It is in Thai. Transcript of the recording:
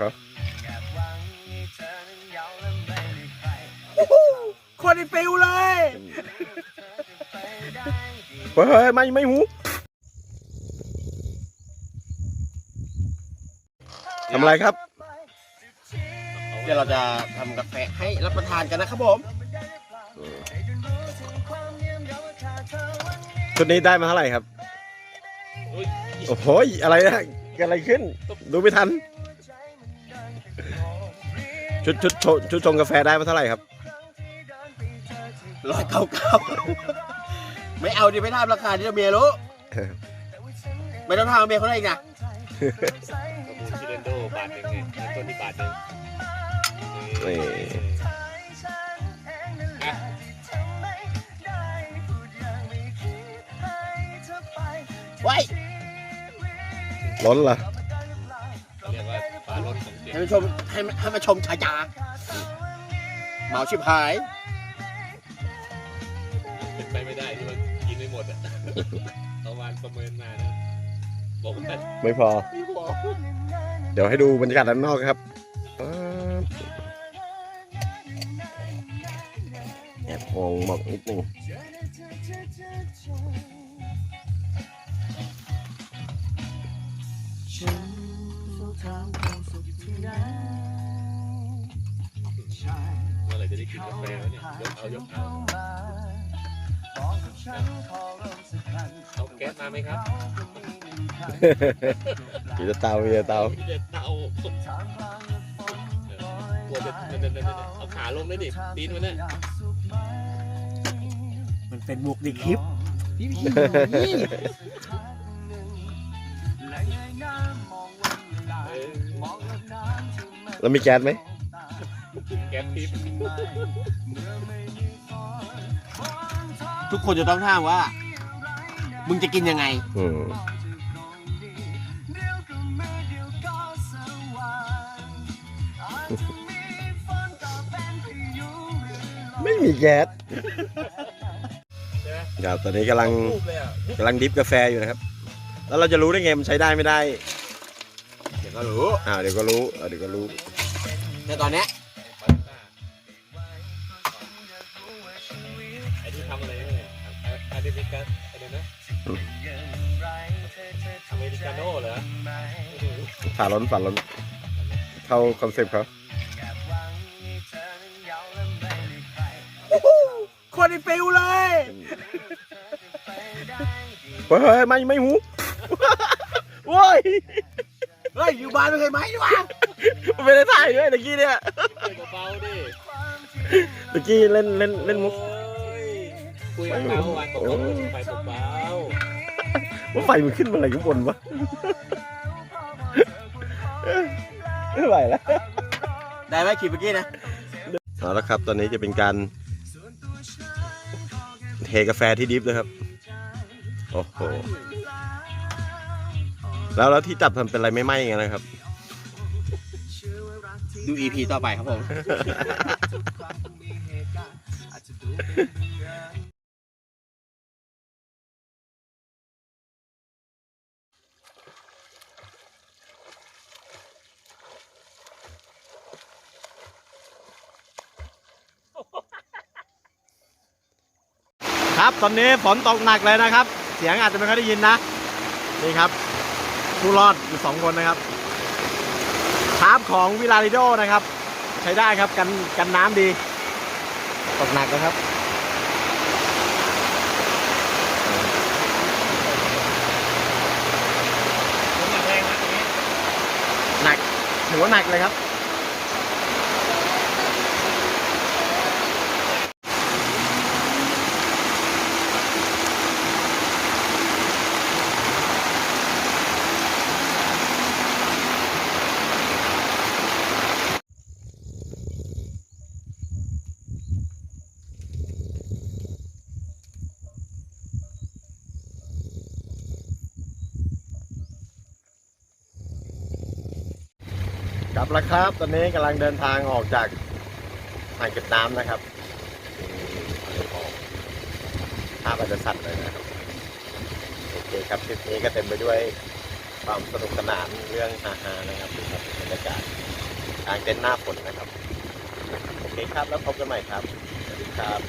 ครับคนในฟิวเลยเฮ้ยเฮ้ยไม่ไม่หูทำอะไรครับ เดี๋ยวเราจะทำกาแฟให้รับประทานกันนะครับผมชุดนี้ได้มาเท่าไหร่ครับ โอ้โห อะไรนะเกิดอะไรขึ้น ดูไม่ทัน ชุดชุดชุดชุดชงกาแฟได้มาเท่าไหร่ครับร้อยเก้าเก้าไม่เอาดิไม่ทำราคาที่เมียรู้ไม่ต้องทำเมียเขาได้อีกนะชิเรนโดบาทหนึ่งเนี่ยตัวนี้บาทหนึ่งนี่ไว้ล้นเหรอ ให้มาชมให้มาให้มาชมชายาเมาชิบหาย เป็นไปไม่ได้ที่ว่ากินไม่หมดอะตะวันประเมินมานะบอกว่าไม่พอไม่พอเดี๋ยวให้ดูบรรยากาศด้านนอกครับป๊าบแอบมองหมอกนิดนึงเมื่ อไหร่จะได้กินกาแฟแล้วเนี่ยยกเอายกเอาเอาแก๊สมาไหมครับมีแต่เตามีแต่เตามีแต่เตากลัวจะเดินๆๆๆเอาขาลงได้ดิตีนมันเนี่ยมันเป็นมุกในคลิปเอ แล้วมีแก๊สไหมแก๊สทิพย์ทุกคนจะต้องถามว่า มึงจะกินยังไง อืมไม่มีแก๊สใช่ไหมครับตอนนี้กำลังรูปเลยอะกำลังดิฟกาแฟอยู่นะครับ แล้วเราจะรู้ได้ไงมันใช้ได้ไม่ได้เดี๋ยว ก็รู้ อ่าเดี๋ยวก็รู้อ่าเดี๋ยวก็รู้ แต่ตอนเนี้ยไอ้ที่ทำอะไรเนี่ยอะเดมิกัสอะไรนะอเมริกาโน่เหรอฝาล้นฝาล้นเข้าคอนเซปต์เขาคนในฟิวเลยเฮ้ยเฮ้ยไม่ไม่หู โว้ย เฮ้ยอยู่บ้านไม่เคยไหมดีวะไม่ได้ถ่ายด้วยตะกี้เนี่ยเบาๆดิตะกี้เล่นเล่นเล่นมุกโอ้ยคุยกับเขาเมื่อวานบอกว่าไปเบาว่าไฟมันขึ้นมาอะไรข้างบนวะไม่ไหวแล้วได้ไหมคลิปเมื่อกี้นะเอาละครับ ตอนนี้จะเป็นการเทกาแฟที่ดิฟนะครับ โอ้โห แล้วแล้วที่จับทำเป็นอะไรไม่ไหม้กันนะครับ ดู EP ต่อไปครับผม ครับ ตอนนี้ฝนตกหนักเลยนะครับ เสียงอาจจะไม่ค่อยได้ยินนะ นี่ครับ ผู้รอดอยู่สองคนนะครับทาร์ปของวิลาริโดนะครับ ใช้ได้ครับกันกันน้ำดี ตกหนักนะครับหนักถือว่าหนักเลยครับ บแล้วครับ ตอนนี้กำลังเดินทางออกจากอ่างเก็บน้ำนะครับภาพอาจจะสั่นเลยนะครับ โอเคครับคลิปนี้ก็เต็มไปด้วยความสนุกสนานเรื่องฮาๆนะครับดูครับบรรยากาศกลางเต็นท์หน้าฝนนะครับ โอเคครับ แล้วพบกันใหม่ครับ สวัสดีครับ